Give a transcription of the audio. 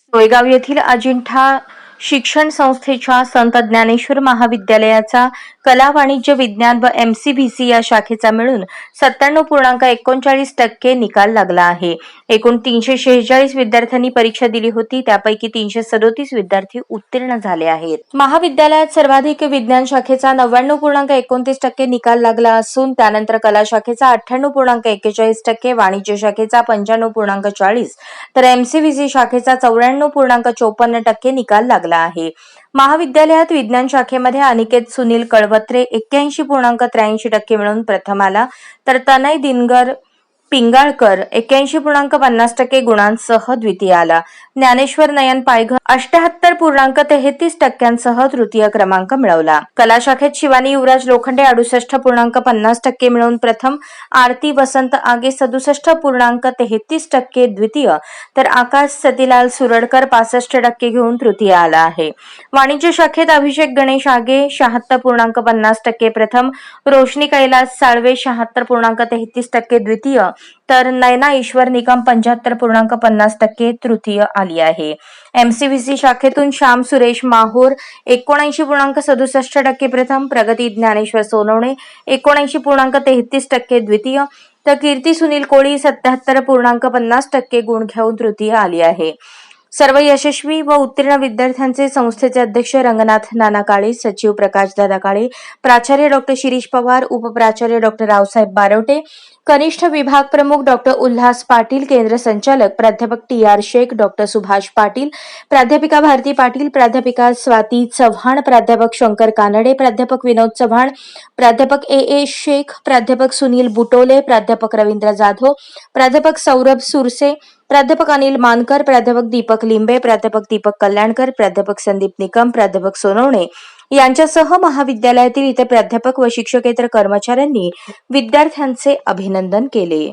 सोयगाव येथील अजिंठा शिक्षण संस्थेच्या संत ज्ञानेश्वर महाविद्यालयाचा कला वाणिज्य विज्ञान व एमसी बी सी या शाखेचा मिळून सत्त्याण्णव पूर्णांक एकोणचाळीस टक्के निकाल लागला आहे. एकूण तीनशे शेहेचाळीस विद्यार्थ्यांनी परीक्षा दिली होती त्यापैकी तीनशे सदोतीस विद्यार्थी उत्तीर्ण झाले आहेत. महाविद्यालयात सर्वाधिक विज्ञान शाखेचा नव्याण्णव पूर्णांक एकोणतीस टक्के निकाल लागला असून त्यानंतर कला शाखेचा अठ्ठ्याण्णव पूर्णांक एक्केचाळीस टक्के वाणिज्य शाखेचा पंच्याण्णव पूर्णांक चाळीस तर एमसीबीसी शाखेचा चौऱ्याण्णव पूर्णांक चोपन्न टक्के निकाल लागला आहे. महाविद्यालयात विज्ञान शाखेमध्ये अनिकेत सुनील कळवत्रे एक्क्याऐंशी पूर्णांक त्र्याऐंशी टक्के मिळून प्रथम आला तर तनय दिनगर पिंगाळकर एक्क्याऐंशी पूर्णांक पन्नास टक्के गुणांसह द्वितीय आला. ज्ञानेश्वर नयन पायघर अष्ट्याहत्तर पूर्णांक तेहतीस टक्क्यांसह तृतीय क्रमांक मिळवला. कला शाखेत शिवानी युवराज लोखंडे अडुसष्ट पूर्णांक पन्नास टक्के मिळवून प्रथम आरती वसंत आगे सदुसष्ट पूर्णांक तेहतीस टक्के द्वितीय तर आकाश सतीलाल सुरडकर पासष्ट टक्के घेऊन तृतीय आला आहे. वाणिज्य शाखेत अभिषेक गणेश आगे शहात्तर पूर्णांक पन्नास टक्के प्रथम रोशनी कैलास साळवे शहात्तर पूर्णांक तेहतीस टक्के द्वितीय तर नयना ईश्वर निकम पंच्याहत्तर पूर्णांक पन्नास टक्के तृतीय आली आहे. एमसीबीसी शाखेतून श्याम सुरेश माहूर एकोणऐंशी पूर्णांक सदुसष्ट टक्के प्रथम प्रगती ज्ञानेश्वर सोनवणे एकोणऐंशी पूर्णांक तेहतीस टक्के द्वितीय तर कीर्ती सुनील कोळी सत्याहत्तर पूर्णांक पन्नास टक्के गुण घेऊन तृतीय आली आहे. सर्व यशस्वी व उत्तीर्ण विद्यार्थ्यांचे संस्थेचे अध्यक्ष रंगनाथ नाना काळे सचिव प्रकाश दादा काळे प्राचार्य डॉक्टर शिरीष पवार उपप्राचार्य डॉक्टर रावसाहेब बारवटे कनिष्ठ विभाग प्रमुख डॉक्टर उल्हास पाटील केंद्र संचालक प्राध्यापक T R Shaikh doctor Subhash Patil प्राध्यापिका भारती पाटील प्राध्यापिका स्वाती चव्हाण प्राध्यापक शंकर कानडे प्राध्यापक विनोद चव्हाण प्राध्यापक ए ए शेख प्राध्यापक सुनील बुटोले प्राध्यापक रवींद्र जाधव प्राध्यापक सौरभ सुरसे प्राध्यापक अनिल मानकर प्राध्यापक दीपक लिंबे प्राध्यापक दीपक कल्याणकर प्राध्यापक संदीप निकम प्राध्यापक सोनवणे यांच्यासह महाविद्यालयातील इतर प्राध्यापक व शिक्षकेतर कर्मचाऱ्यांनी विद्यार्थ्यांचे अभिनंदन केले.